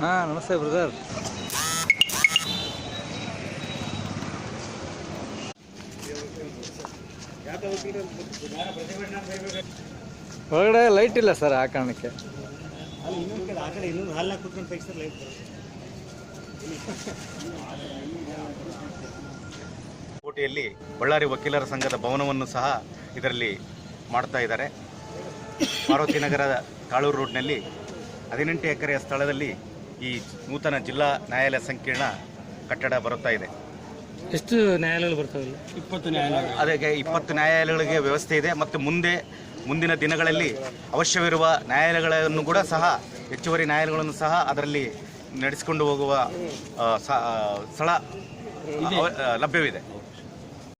ಹಾಂ ನಮಸ್ತೆ ಬ್ರದರ್. ಒಳಗಡೆ ಲೈಟ್ ಇಲ್ಲ ಸರ್ ಆ ಕಾರಣಕ್ಕೆ. ಕೋಟೆಯಲ್ಲಿ ಬಳ್ಳಾರಿ ವಕೀಲರ ಸಂಘದ ಭವನವನ್ನು ಸಹ ಇದರಲ್ಲಿ ಮಾಡ್ತಾ ಇದ್ದಾರೆ. ಪಾರ್ವತಿ ನಗರದ ಕಾಳೂರು ರೋಡ್ನಲ್ಲಿ ಹದಿನೆಂಟು ಎಕರೆಯ ಸ್ಥಳದಲ್ಲಿ ಈ ನೂತನ ಜಿಲ್ಲಾ ನ್ಯಾಯಾಲಯ ಸಂಕೀರ್ಣ ಕಟ್ಟಡ ಬರುತ್ತಾ ಇದೆ. ಎಷ್ಟು ನ್ಯಾಯಾಲಯಗಳು ಬರ್ತವೆ ಇಲ್ಲಿ? ಇಪ್ಪತ್ತು ನ್ಯಾಯಾಲಯ ಅದಕ್ಕೆ ಇಪ್ಪತ್ತು ನ್ಯಾಯಾಲಯಗಳಿಗೆ ವ್ಯವಸ್ಥೆ ಇದೆ ಮತ್ತು ಮುಂದೆ ಮುಂದಿನ ದಿನಗಳಲ್ಲಿ ಅವಶ್ಯವಿರುವ ನ್ಯಾಯಾಲಯಗಳನ್ನು ಕೂಡ ಸಹ ಹೆಚ್ಚುವರಿ ನ್ಯಾಯಾಲಯಗಳನ್ನು ಸಹ ಅದರಲ್ಲಿ ನಡೆಸಿಕೊಂಡು ಹೋಗುವ ಸ್ಥಳ ಲಭ್ಯವಿದೆ.